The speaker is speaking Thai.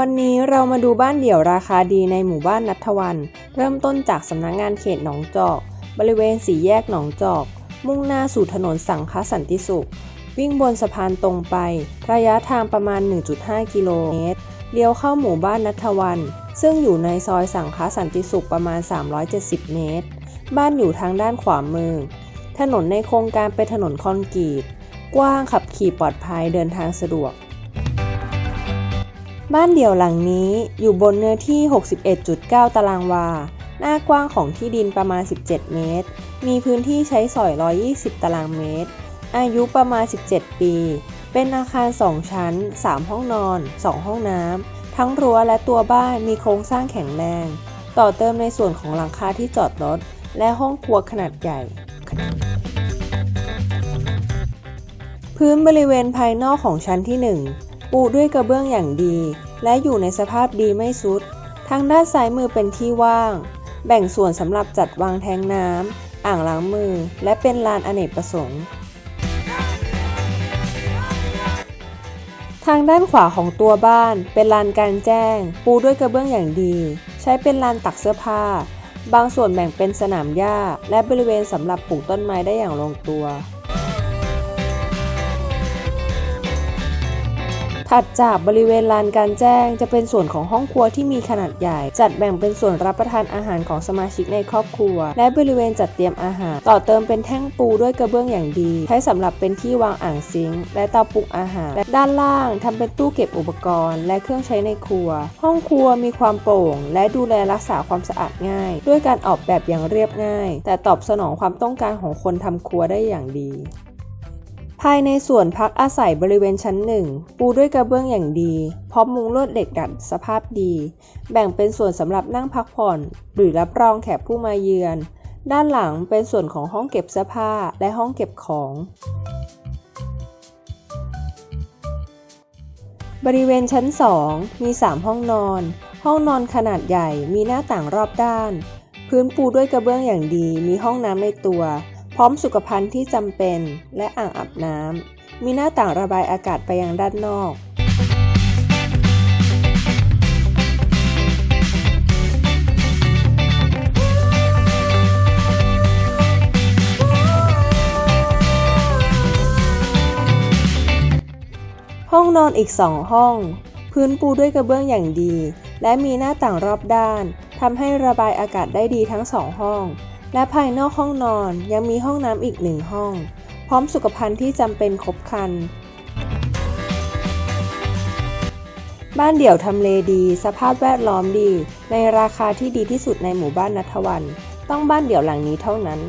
วันนี้เรามาดูบ้านเดี่ยวราคาดีในหมู่บ้านนัทวัน เริ่มต้นจากสำนักงานเขตหนองจอก บริเวณสี่แยกหนองจอก มุ่งหน้าสู่ถนนสังคสันติสุข วิ่งบนสะพานตรงไป ระยะทางประมาณ 1.5 กิโลเมตรเลี้ยวเข้าหมู่บ้านนัทวัน ซึ่งอยู่ในซอยสังคสันติสุขประมาณ 370 เมตร บ้านอยู่ทางด้านขวามือ ถนนในโครงการเป็นถนนคอนกรีต กว้างขับขี่ปลอดภัยเดินทางสะดวก บ้านเดี่ยวหลังนี้อยู่บนเนื้อที่ 61.9 ตารางวา หน้ากว้างของที่ดินประมาณ 17 เมตร มีพื้นที่ใช้สอย 120 ตารางเมตร อายุประมาณ 17 ปี เป็นอาคาร 2 ชั้น 3 ห้องนอน 2 ห้องน้ำ ทั้งรั้วและตัวบ้านมีโครงสร้างแข็งแรง ต่อเติมในส่วนของหลังคาที่จอดรถ และห้องครัวขนาดใหญ่ พื้นบริเวณภายนอกของชั้นที่ 1 ปูด้วยกระเบื้องอย่างดี และอยู่ในสภาพดีไม่สุด ทางด้านซ้ายมือเป็นที่ว่าง แบ่งส่วนสำหรับจัดวางแทงน้ำ อ่างล้างมือ และเป็นลานอเนกประสงค์ ทางด้านขวาของตัวบ้านเป็นลานการแจ้ง ปูด้วยกระเบื้องอย่างดี ใช้เป็นลานตักเสื้อผ้า บางส่วนแบ่งเป็นสนามหญ้า และบริเวณสำหรับปลูกต้นไม้ได้อย่างลงตัว ถัดจากบริเวณลานการแจ้ง จะเป็นส่วนของห้องครัวที่มีขนาดใหญ่ จัดแบ่งเป็นส่วนรับประทานอาหารของสมาชิกในครอบครัว และบริเวณจัดเตรียมอาหาร ต่อเติมเป็นแท่งปูด้วยกระเบื้องอย่างดี ใช้สำหรับเป็นที่วางอ่างซิงค์และเตาปรุงอาหาร และด้านล่างทำเป็นตู้เก็บอุปกรณ์ และเครื่องใช้ในครัว ห้องครัวมีความโปร่ง และดูแลรักษาความสะอาดง่าย ด้วยการออกแบบอย่างเรียบง่าย แต่ตอบสนองความต้องการของคนทำครัวได้อย่างดี ภายในส่วนพักอาศัยบริเวณชั้นหนึ่งปูด้วยกระเบื้องอย่างดี พร้อมมุงลวดเหล็กดัดสภาพดี แบ่งเป็นส่วนสำหรับนั่งพักผ่อน หรือรับรองแขกผู้มาเยือน ด้านหลังเป็นส่วนของห้องเก็บเสื้อผ้าและห้องเก็บของ บริเวณชั้น 2 มี 3 ห้องนอน ห้องนอนขนาดใหญ่มีหน้าต่างรอบด้าน พื้นปูด้วยกระเบื้องอย่างดี มีห้องน้ำในตัว พร้อมสุขภัณฑ์ที่จำเป็น และอ่างอาบน้ำ มีหน้าต่างระบายอากาศไปยังด้านนอกห้องนอนอีกสองห้อง พื้นปูด้วยกระเบื้องอย่างดี และมีหน้าต่างรอบด้านทำให้ระบายอากาศได้ดีทั้งสองห้อง และภายนอกห้องนอนยังมีห้องน้ำอีกหนึ่งห้อง พร้อมสุขภัณฑ์ที่จำเป็นครบครัน บ้านเดี่ยวทำเลดี สภาพแวดล้อมดี ในราคาที่ดีที่สุดในหมู่บ้านนัทวัน ต้องบ้านเดี่ยวหลังนี้เท่านั้น